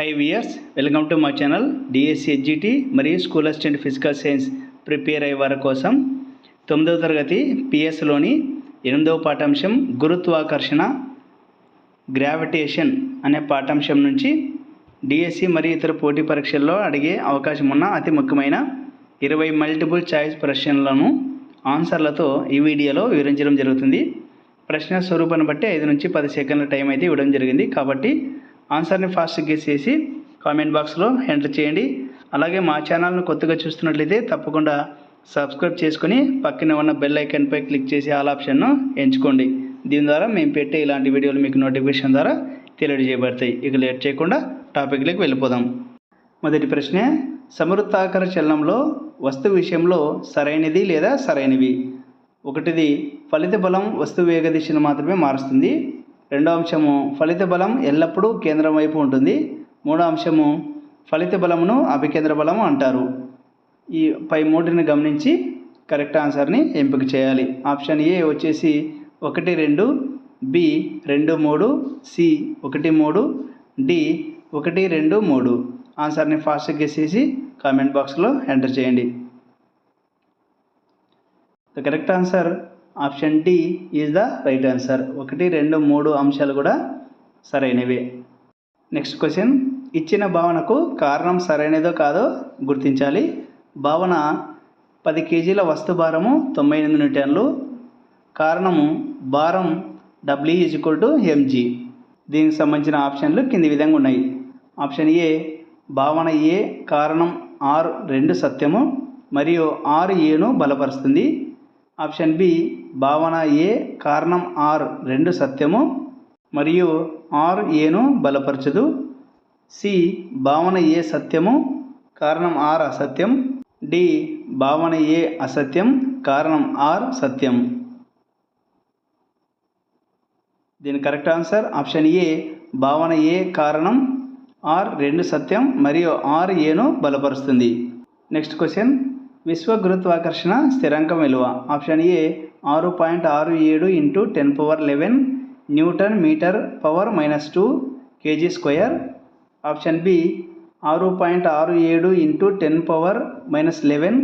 High viewers welcome to మా channel DSC HGT మరియు school assistant physical science prepare అయ్యే వారి కోసం తొమ్మిదవ తరగతి పిఎస్లోని ఎనిమిదవ పాఠాంశం గురుత్వాకర్షణ గ్రావిటేషన్ అనే పాఠాంశం నుంచి డిఎస్సి మరియు ఇతర పోటీ పరీక్షల్లో అడిగే అవకాశం ఉన్న అతి ముఖ్యమైన ఇరవై మల్టిపుల్ చాయిస్ ప్రశ్నలను ఆన్సర్లతో ఈ వీడియోలో వివరించడం జరుగుతుంది. ప్రశ్న స్వరూపాన్ని బట్టి ఐదు నుంచి పది సెకండ్ల టైం అయితే ఇవ్వడం జరిగింది. కాబట్టి ఆన్సర్ని ఫాస్ట్ గెస్ చేసి కామెంట్ బాక్స్లో ఎంటర్ చేయండి. అలాగే మా ఛానల్ను కొత్తగా చూస్తున్నట్లయితే తప్పకుండా సబ్స్క్రైబ్ చేసుకొని పక్కనే ఉన్న బెల్ ఐకాన్పై క్లిక్ చేసి ఆల్ ఆప్షన్ను ఎంచుకోండి. దీని ద్వారా మేము పెట్టే ఇలాంటి వీడియోలు మీకు నోటిఫికేషన్ ద్వారా తెలియజేయబడతాయి. ఇక లేట్ చేయకుండా టాపిక్లోకి వెళ్ళిపోదాం. మొదటి ప్రశ్న సమృద్ధాకర చలనంలో వస్తువు విషయంలో సరైనది లేదా సరైనవి? ఒకటిది ఫలిత బలం వస్తువు వేగ దిశను మాత్రమే మారుస్తుంది. రెండో అంశము ఫలిత బలం ఎల్లప్పుడూ కేంద్రం వైపు ఉంటుంది. మూడో అంశము ఫలిత బలమును అభికేంద్ర బలము అంటారు. ఈ పై మూటిని గమనించి కరెక్ట్ ఆన్సర్ని ఎంపిక చేయాలి. ఆప్షన్ ఏ వచ్చేసి ఒకటి రెండు బి రెండు మూడు సి ఒకటి మూడు డి ఒకటి రెండు మూడు. ఆన్సర్ని ఫాస్ట్గా గెసేసి కామెంట్ బాక్స్లో ఎంటర్ చేయండి. The correct answer option D is the right answer. ఒకటి రెండు మూడు అంశాలు కూడా సరైనవే. Next question. ఇచ్చిన భావనకు కారణం సరైనదో కాదో గుర్తించాలి. భావన పది కేజీల వస్తు భారము తొంభై ఎనిమిది న్యూటన్లు. కారణము భారం W is equal to mg. దీనికి సంబంధించిన ఆప్షన్లు కింది విధంగా ఉన్నాయి. ఆప్షన్ ఏ భావన ఏ కారణం ఆరు రెండు సత్యము మరియు ఆరు ఏను బలపరుస్తుంది. ఆప్షన్ బి భావన ఏ కారణం ఆర్ రెండు సత్యము మరియు ఆర్ ఏను బలపరచదు. సి భావన ఏ సత్యము కారణం ఆర్ అసత్యం. డి భావన ఏ అసత్యం కారణం ఆర్ సత్యం. దీని కరెక్ట్ ఆన్సర్ ఆప్షన్ ఏ భావన ఏ కారణం ఆర్ రెండు సత్యం మరియు ఆర్ ఏను బలపరుస్తుంది. Next question. విశ్వ గురుత్వాకర్షణ స్థిరాంకం విలువ. ఆప్షన్ ఏ ఆరు పాయింట్ ఆరు ఏడు into ten power eleven newton metre power minus two kg square. Option B ఆరు పాయింట్ ఆరు ఏడు into ten power minus eleven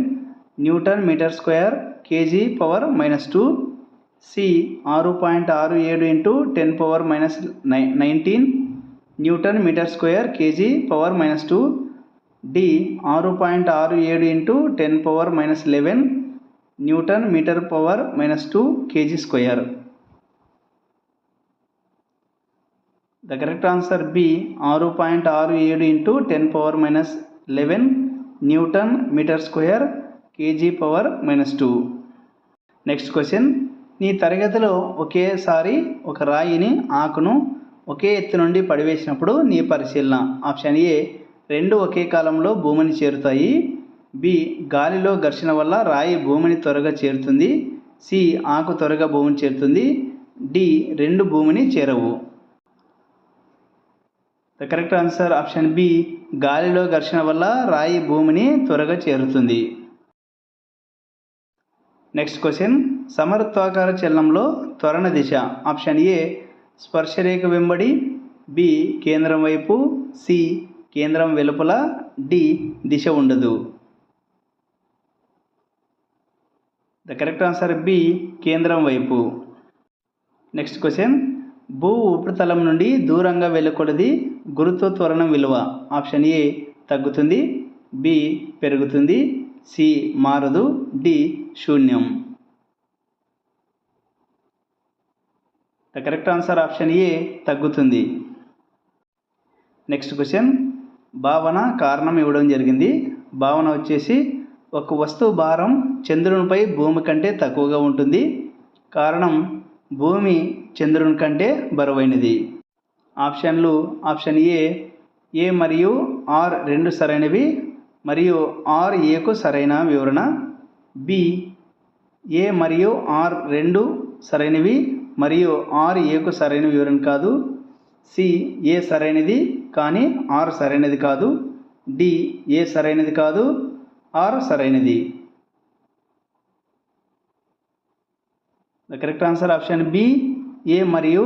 newton metre square kg power minus two. C ఆరు పాయింట్ ఆరు ఏడు into ten power minus nine nineteen newton metre square kg power minus two. D ఆరు point ఆరు ఏడు into ten power minus eleven newton metre power minus two kg square. The correct answer B ఆరు point ఆరు ఏడు into ten power minus eleven newton metre square kg power minus two. Next question నీ తరగతిలో ఒకేసారి ఒక రాయిని ఆకును ఒకే ఎత్తు నుండి పడివేసినప్పుడు నీ పరిశీలన. ఆప్షన్ ఏ రెండు ఒకే కాలంలో భూమిని చేరుతాయి. బి. గాలిలో ఘర్షణ వల్ల రాయి భూమిని త్వరగా చేరుతుంది. సి. ఆకు త్వరగా భూమిని చేరుతుంది. డి. రెండు భూమిని చేరవు. The correct answer option B. గాలిలో ఘర్షణ వల్ల రాయి భూమిని త్వరగా చేరుతుంది. Next question. సమర్థ్వాకార చలనంలో త్వరణ దిశ. Option A. స్పర్శరేఖ వెంబడి. బి. కేంద్రం వైపు. సి. కేంద్రం వెలుపల డి దిశ ఉండదు. ద కరెక్ట్ ఆన్సర్ బి కేంద్రం వైపు. నెక్స్ట్ క్వశ్చన్ భూ ఉపరితలం నుండి దూరంగా వెళ్ళకూడది. గురుత్వ త్వరణం విలువ. ఆప్షన్ ఏ తగ్గుతుంది. బి పెరుగుతుంది. సి మారదు. డి శూన్యం. The correct answer option A తగ్గుతుంది. నెక్స్ట్ క్వశ్చన్ భావన కారణం ఇవ్వడం జరిగింది. భావన వచ్చేసి ఒక వస్తువు భారం చంద్రునిపై భూమి కంటే తక్కువగా ఉంటుంది. కారణం భూమి చంద్రుని కంటే బరువైనది. ఆప్షన్లు ఆప్షన్ ఏ ఏ మరియు ఆర్ రెండు సరైనవి మరియు ఆర్ ఏకు సరైన వివరణ బి ఏ మరియు ఆర్ రెండు సరైనవి మరియు ఆర్ ఏకు సరైన వివరణ కాదు సి ఏ సరైనది కానీ ఆర్ సరైనది కాదు డి ఏ సరైనది కాదు ఆర్ సరైనది. The correct answer option B A మరియు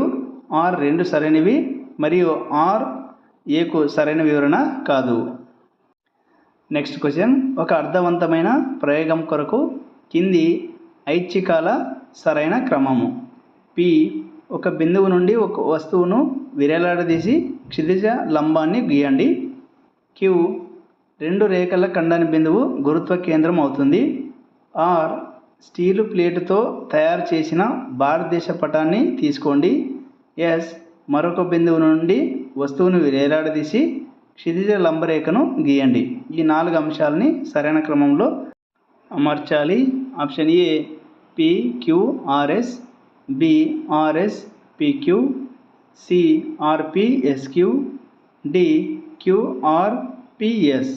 ఆర్ రెండు సరైనవి మరియు ఆర్ ఏకు సరైన వివరణ కాదు. నెక్స్ట్ క్వశ్చన్ ఒక అర్థవంతమైన ప్రయోగం కొరకు కింది ఐచ్ఛికాల సరైన క్రమము. పి ఒక బిందువు నుండి ఒక వస్తువును విరేలాడదీసి క్షితిజ లంబాన్ని గీయండి. క్యూ. రెండు రేఖల ఖండన బిందువు గురుత్వ కేంద్రం అవుతుంది. ఆర్. స్టీలు ప్లేటుతో తయారు చేసిన భారతదేశ పటాన్ని తీసుకోండి. ఎస్. మరొక బిందువు నుండి వస్తువును వేలాడదీసి క్షితిజ లంబరేఖను గీయండి. ఈ నాలుగు అంశాలని సరైన క్రమంలో అమర్చాలి. Option A PQRS BRS PQ CRPSQ D QRPS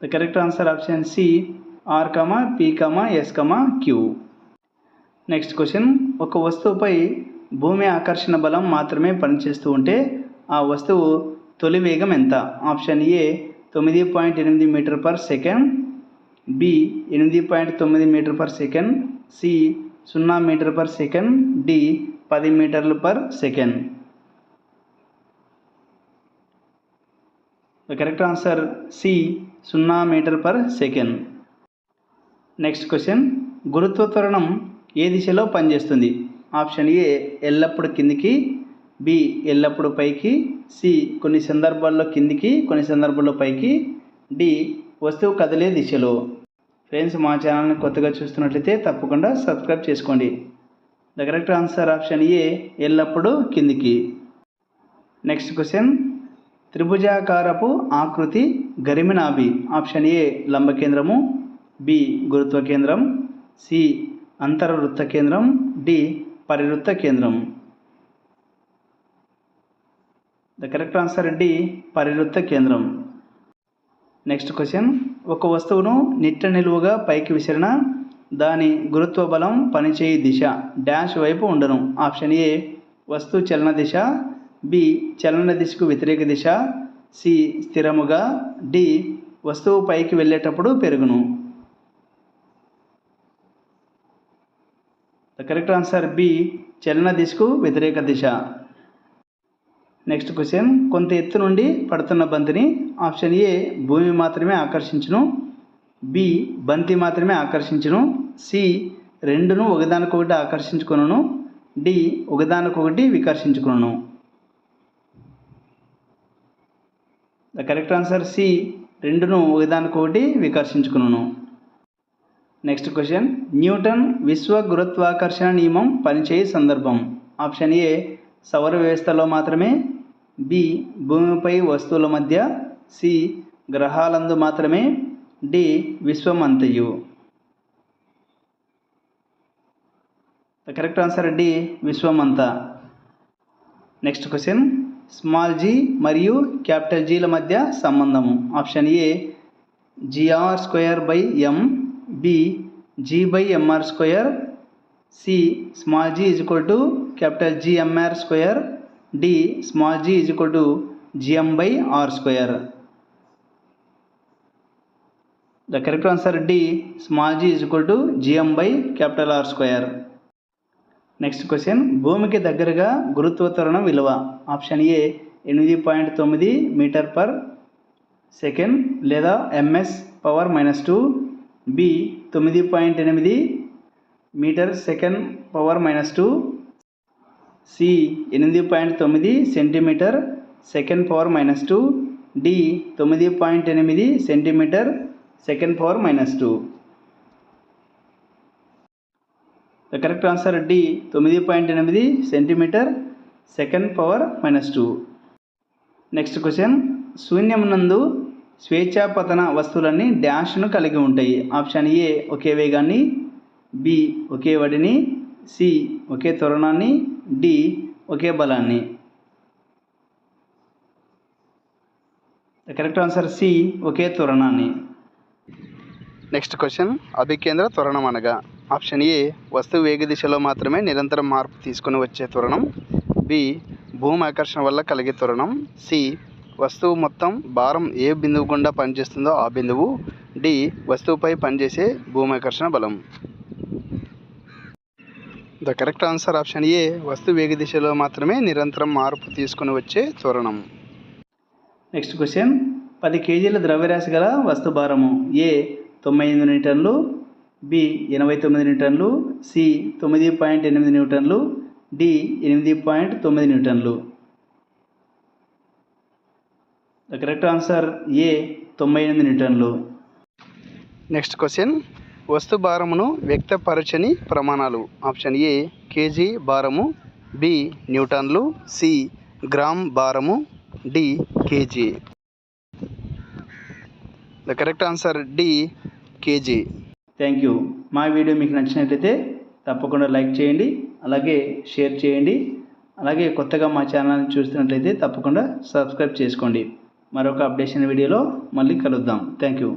the correct answer option C R comma P comma S comma Q next question ఒక వస్తువుపై భూమి ఆకర్షణ బలం మాత్రమే పనిచేస్తూ ఉంటే ఆ వస్తువు తొలి వేగం ఎంత? ఆప్షన్ ఏ తొమ్మిది పాయింట్ ఎనిమిది మీటర్ పర్ సెకండ్ బి ఎనిమిది పాయింట్ తొమ్మిది మీటర్ పర్ సెకండ్ సి సున్నా మీటర్ పర్ సెకండ్ డి పది మీటర్లు per second the correct answer C సున్నా metre per second next question గురుత్వ త్వరణం ఏ దిశలో పనిచేస్తుంది? ఆప్షన్ ఏ ఎల్లప్పుడు కిందికి. బి ఎల్లప్పుడు పైకి. సి కొన్ని సందర్భాల్లో కిందికి కొన్ని సందర్భాల్లో పైకి. డి వస్తువు కదిలే దిశలో. ఫ్రెండ్స్ మా ఛానల్ని కొత్తగా చూస్తున్నట్లయితే తప్పకుండా సబ్స్క్రైబ్ చేసుకోండి. The correct answer option A ఎల్లప్పుడూ కిందికి. Next question. త్రిభుజాకారపు ఆకృతి గరిమినాభి. ఆప్షన్ ఏ లంబ కేంద్రము. బి గురుత్వ కేంద్రం. సి అంతర్వృత్త కేంద్రం. డి పరివృత్త కేంద్రం. ద కరెక్ట్ ఆన్సర్ డి పరివృత్త కేంద్రం. నెక్స్ట్ క్వశ్చన్ ఒక వస్తువును నిట్ట నిలువుగా పైకి విసిరిన దాని గురుత్వ బలం పనిచేయి దిశ డాష్ వైపు ఉండను. ఆప్షన్ ఏ వస్తువు చలన దిశ బి చలన దిశకు వ్యతిరేక దిశ సి స్థిరముగా డి వస్తువు పైకి వెళ్ళేటప్పుడు పెరుగును. ద కరెక్ట్ ఆన్సర్ బి చలన దిశకు వ్యతిరేక దిశ. నెక్స్ట్ క్వశ్చన్ కొంత ఎత్తు నుండి పడుతున్న బంతిని ఆప్షన్ ఏ భూమి మాత్రమే ఆకర్షించును. బి బంతి మాత్రమే ఆకర్షించును. సి రెండును ఒకదానికొకటి ఆకర్షించుకును డి ఒకదానికొకటి వికర్షించుకును ద కరెక్ట్ ఆన్సర్ సి రెండును ఒకదానికొకటి వికర్షించుకును నెక్స్ట్ క్వశ్చన్ న్యూటన్ విశ్వ గురుత్వాకర్షణ నియమం పనిచేయ సందర్భం. ఆప్షన్ ఏ సౌర వ్యవస్థలో మాత్రమే బి భూమిపై వస్తువుల మధ్య సి గ్రహాలందు మాత్రమే డి విశ్వమంతయు. ద కరెక్ట్ ఆన్సర్ డి విశ్వమంతా. నెక్స్ట్ క్వశ్చన్ స్మాల్ జీ మరియు క్యాపిటల్ జీల మధ్య సంబంధము. Option A GR square by M B G by MR square C small G is equal to capital GMR square D small G is equal to GM by R square the correct answer D small G is equal to GM by capital R square next question భూమికి దగ్గరగా గురుత్వత్వరణం విలువ. Option ఏ ఎనిమిది point తొమ్మిది metre per second లేదా MS power minus two B తొమ్మిది point ఎనిమిది metre second power minus two C ఎనిమిది పాయింట్ తొమ్మిది centimetre second power minus two D తొమ్మిది పాయింట్ ఎనిమిది centimetre second power minus two the correct answer D తొమ్మిది point ఎనిమిది centimetre second power minus two next question శూన్యం నందు స్వేచ్ఛాపతన వస్తువులన్నీ డాష్ను కలిగి ఉంటాయి. ఆప్షన్ ఏ ఒకే వేగాన్ని బి ఒకే వడిని సి ఒకే త్వరణాన్ని డి ఒకే బలాన్ని. ద కరెక్ట్ ఆన్సర్ సి ఒకే త్వరణాన్ని. నెక్స్ట్ క్వశ్చన్ అభికేంద్ర త్వరణం అనగా ఆప్షన్ ఏ వస్తువు వేగ దిశలో మాత్రమే నిరంతరం మార్పు తీసుకుని వచ్చే త్వరణం. బి భూమి ఆకర్షణ వల్ల కలిగే త్వరణం. సి వస్తువు మొత్తం భారం ఏ బిందువు గుండా పనిచేస్తుందో ఆ బిందువు. డి వస్తువుపై పనిచేసే భూమి ఆకర్షణ బలం. The correct answer option A వస్తు వేగ దిశలో మాత్రమే నిరంతరం మార్పు తీసుకుని వచ్చే త్వరణం నెక్స్ట్ క్వశ్చన్ పది కేజీల ద్రవ్యరాశి గల వస్తు భారము. ఏ తొంభై ఎనిమిది న్యూటన్లు. బి ఎనభై తొమ్మిది న్యూటన్లు. సి తొమ్మిది పాయింట్ ఎనిమిది న్యూటన్లు. డి ఎనిమిది పాయింట్ తొమ్మిది న్యూటన్లు. ద కరెక్ట్ ఆన్సర్ ఏ తొంభై ఎనిమిది న్యూటన్లు. నెక్స్ట్ క్వశ్చన్ వస్తు భారమును వ్యక్తపరచని ప్రమాణాలు. ఆప్షన్ ఏ కేజీ భారము. బి న్యూటన్లు. సి గ్రామ్ భారము. D kg. The correct answer D kg. Thank you మా వీడియో మీకు నచ్చినట్లయితే తప్పకుండా లైక్ చేయండి అలాగే షేర్ చేయండి అలాగే కొత్తగా మా ఛానల్ని చూస్తున్నట్లయితే తప్పకుండా సబ్స్క్రైబ్ చేసుకోండి. మరొక అప్డేషన్ వీడియోలో మళ్ళీ కలుద్దాం. Thank you